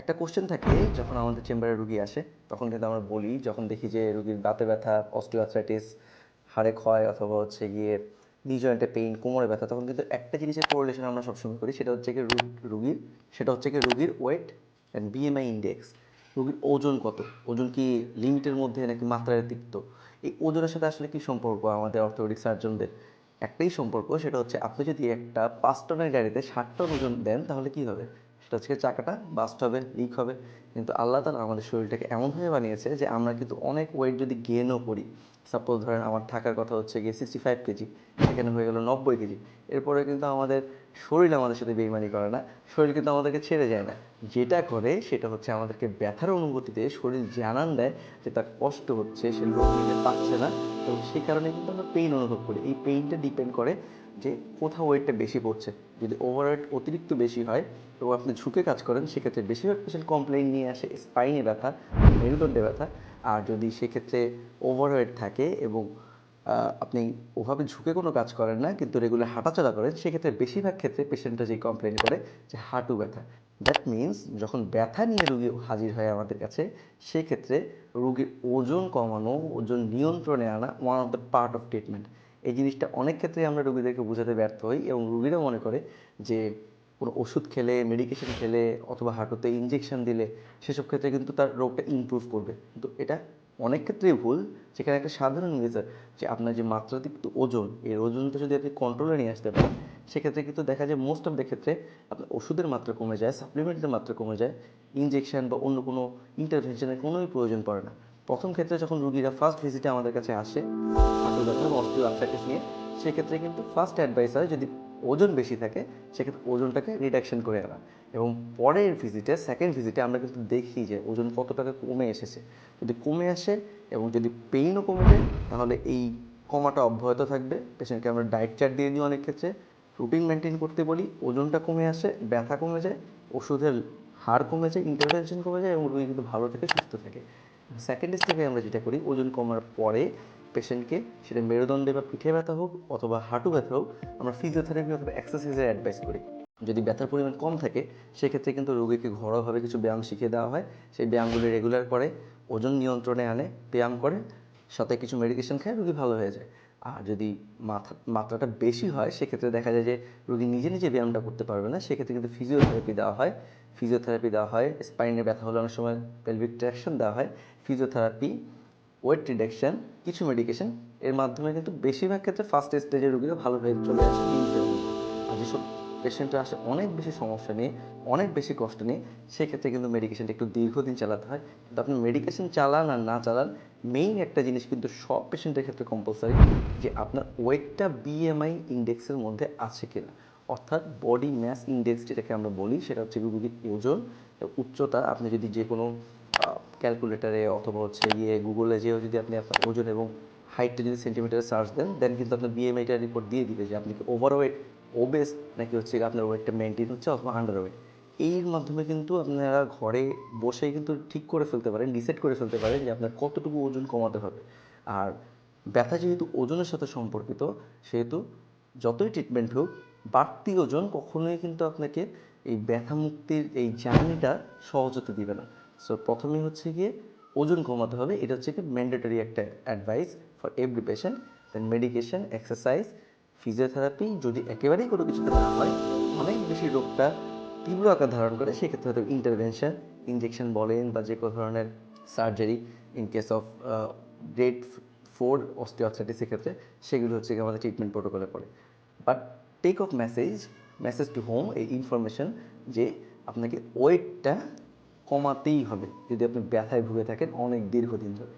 একটা কোশ্চেন থাকে, যখন আমাদের চেম্বারে রুগী আসে, তখন কিন্তু আমরা বলি, যখন দেখি যে রুগীর দাঁতে ব্যথা অস্টিওআর্থ্রাইটিস হাড়ে ক্ষয় অথবা হচ্ছে গিয়ে নি জয়েন্টে পেইন কোমরে ব্যথা, তখন কিন্তু একটা জিনিসের কোরিলেশন আমরা সবসময় করি, সেটা হচ্ছে কি রুগীর, সেটা হচ্ছে কি রুগীর ওয়েট অ্যান্ড বিএমআই ইন্ডেক্স রুগীর ওজন কত, ওজন কি লিমিটের মধ্যে নাকি মাত্রায় তিক্ত? এই ওজনের সাথে আসলে কি সম্পর্ক আমাদের অর্থোপেডিক সার্জনদের একটাই সম্পর্ক, সেটা হচ্ছে আপনি যদি একটা পাঁচ টনের গাড়িতে ষাট টন ওজন দেন, তাহলে কি হবে? সেটা হচ্ছে চাকাটা বাস্ট হবে লিক হবে। কিন্তু আল্লাহ তালা আমাদের শরীরটাকে এমনভাবে বানিয়েছে যে আমরা কিন্তু অনেক ওয়েট যদি গেনও করি সাপোজ ধরেন আমার থাকার কথা হচ্ছে গিয়ে সিক্সটি ফাইভ কেজি, সেখানে হয়ে গেলো নব্বই কেজি। এরপরে কিন্তু আমাদের শরীর আমাদের সাথে বেইমানি করে না, শরীর কিন্তু আমাদেরকে ছেড়ে যায় না। যেটা করে সেটা হচ্ছে আমাদেরকে ব্যথার অনুভূতিতে শরীর জানান দেয় যে তার কষ্ট হচ্ছে, সে লোক নিতে পারছে না। এবং সেই কারণে কিন্তু আমরা পেইন অনুভব করি। এই পেইনটা ডিপেন্ড করে যে কোথাও ওয়েটটা বেশি পড়ছে। যদি ওভারওয়েট অতিরিক্ত বেশি হয় এবং আপনি ঝুঁকে কাজ করেন, সেক্ষেত্রে বেশিরভাগ পেশেন্ট কমপ্লেন নিয়ে আসে স্পাইনে ব্যথা, মেরুদণ্ডে ব্যথা। আর যদি সেক্ষেত্রে ওভারওয়েট থাকে এবং আপনি ওভাবে ঝুঁকে কোনো কাজ করেন না, কিন্তু রেগুলার হাঁটাচলা করেন, সেক্ষেত্রে বেশিরভাগ ক্ষেত্রে পেশেন্টরা যেই কমপ্লেন করে, যে হাঁটু ব্যথা। দ্যাট মিন্স যখন ব্যথা নিয়ে রুগী হাজির হয় আমাদের কাছে, সেক্ষেত্রে রুগীর ওজন কমানো, ওজন নিয়ন্ত্রণে আনা one of the part of treatment এই জিনিসটা অনেক ক্ষেত্রে আমরা রুগীদেরকে বোঝাতে ব্যর্থ হই এবং রুগীরা মনে করে যে কোনো ওষুধ খেলে মেডিকেশন খেলে অথবা হাঁটুতে ইঞ্জেকশন দিলে সেসব ক্ষেত্রে কিন্তু তার রোগটা ইমপ্রুভ করবে। কিন্তু এটা অনেক ক্ষেত্রেই ভুল। যেখানে একটা সাধারণ মেজার যে আপনার যে মাত্রাতিরিক্ত ওজন, এই ওজনটা যদি আপনি কন্ট্রোলে নিয়ে আসতে পারেন, সেক্ষেত্রে কিন্তু দেখা যায় মোস্ট অফ দ্য ক্ষেত্রে আপনার ওষুধের মাত্রা কমে যায় সাপ্লিমেন্টের মাত্রা কমে যায় ইঞ্জেকশন বা অন্য কোনো ইন্টারভেনশনের কোনোই প্রয়োজন পড়ে না। প্রথম ক্ষেত্রে যখন রুগীরা ফার্স্ট ভিজিটে আমাদের কাছে আসে হাঁটু ব্যথা বা নিয়ে, সেক্ষেত্রে কিন্তু ফার্স্ট অ্যাডভাইস হয় যদি ওজন বেশি থাকে, সেক্ষেত্রে ওজনটাকে রিডাকশন করে আনা। এবং পরের ভিজিটে সেকেন্ড ভিজিটে আমরা কিন্তু দেখি যে ওজন কত টাকা কমে এসেছে। যদি কমে আসে এবং যদি পেইনও কমে যায়, তাহলে এই কমাটা অব্যাহত থাকবে। পেশেন্টকে আমরা ডায়েট চার্ট দিয়ে দিই অনেক ক্ষেত্রে। রুটিন মেনটেন করতে বলি, ওজনটা কমে আসে, ব্যথা কমে যায়, ওষুধের হার কমে যায় ইন্টারভেনশন কমে যায় এবং রোগী কিন্তু ভালো থেকে সুস্থ থাকে। সেকেন্ড স্টেপে আমরা যেটা করি, ওজন কমার পরে পেশেন্টকে সেটা মেরুদণ্ডে বা পিঠে ব্যথা হোক অথবা হাঁটু ব্যথা হোক, আমরা ফিজিওথেরাপি অথবা এক্সারসাইজের অ্যাডভাইস করি। যদি ব্যথার পরিমাণ কম থাকে, সেক্ষেত্রে কিন্তু রোগীকে ঘরোয়াভাবে কিছু ব্যায়াম শিখিয়ে দেওয়া হয়। সেই ব্যায়ামগুলি রেগুলার করে, ওজন নিয়ন্ত্রণে আনে, ব্যায়াম করে, সাথে কিছু মেডিকেশন খায় রোগী ভালো হয়ে যায়। আর যদি মাথা, মাত্রাটা বেশি হয়, সেক্ষেত্রে দেখা যায় যে রোগী নিজে নিজে ব্যায়ামটা করতে পারবে না, সেক্ষেত্রে কিন্তু ফিজিওথেরাপি দেওয়া হয়। ফিজিওথেরাপি দেওয়া হয় স্পাইনের ব্যথা হলে অনেক সময় পেলভিক ট্র্যাকশন দেওয়া হয় ফিজিওথেরাপি ওয়েট রিডাকশন কিছু মেডিকেশন এর মাধ্যমে কিন্তু বেশিরভাগ ক্ষেত্রে ফার্স্ট স্টেজের রোগীরা ভালো হয়ে চলে আসে আর যেসব পেশেন্টরা আসে, অনেক বেশি সমস্যা নিয়ে, অনেক বেশি কষ্ট নিয়ে, সেক্ষেত্রে কিন্তু মেডিকেশনটা একটু দীর্ঘদিন চালাতে হয়। কিন্তু আপনি মেডিকেশন চালান আর না চালান মেইন একটা জিনিস কিন্তু সব পেশেন্টের ক্ষেত্রে কম্পালসারি যে আপনার ওয়েটটা বিএমআই ইন্ডেক্সের মধ্যে আছে কিনা। অর্থাৎ বডি ম্যাস ইন্ডেক্স যেটাকে আমরা বলি, সেটা হচ্ছে রুগীর ওজন। উচ্চতা, আপনি যদি যে কোনো ক্যালকুলেটারে অথবা হচ্ছে গিয়ে গুগলে যেও যদি আপনি আপনার ওজন এবং হাইটটা যদি সেন্টিমিটারে সার্চ দেন দেন কিন্তু আপনার বিএমআইটা রিপোর্ট দিয়ে দিবে যে আপনি কি ওভারওয়েট ওবেস নাকি হচ্ছে আপনার ওয়েটটা মেনটেন হচ্ছে অথবা আন্ডারওয়েট এর মাধ্যমে কিন্তু আপনারা ঘরে বসেই কিন্তু ঠিক করে ফেলতে পারেন ডিসাইড করে ফেলতে পারেন যে আপনার কতটুকু ওজন কমাতে হবে। আর ব্যথা যেহেতু ওজনের সাথে সম্পর্কিত, সেহেতু যতই ট্রিটমেন্ট হোক বাড়তি ওজন কখনোই কিন্তু আপনাকে এই ব্যথা মুক্তির এই জার্নিটা সহজ হতে দিবে না। সো প্রথমেই হচ্ছে গিয়ে ওজন কমাতে হবে। এটা হচ্ছে কি ম্যান্ডেটরি একটা advice for every patient then medication exercise physiotherapy যদি একেবারেই কোনো কিছুতে না হয়, অনেক বেশি রোগটা তীব্র আকার ধারণ করে, সেক্ষেত্রে হয়তো ইন্টারভেনশন ইনজেকশন বলেন বা যে কোনো ধরনের surgery in case of grade four অস্টিওআর্থ্রাইটিসের ক্ষেত্রে, সেগুলো হচ্ছে গিয়ে আমাদের ট্রিটমেন্ট প্রোটোকলে পড়ে। But take of message message to home এই ইনফরমেশান যে আপনাকে ওয়েটটা কমাতেই হবে। যদি আপনি ব্যথায় ভুগে থাকেন, অনেক দীর্ঘদিন ধরে।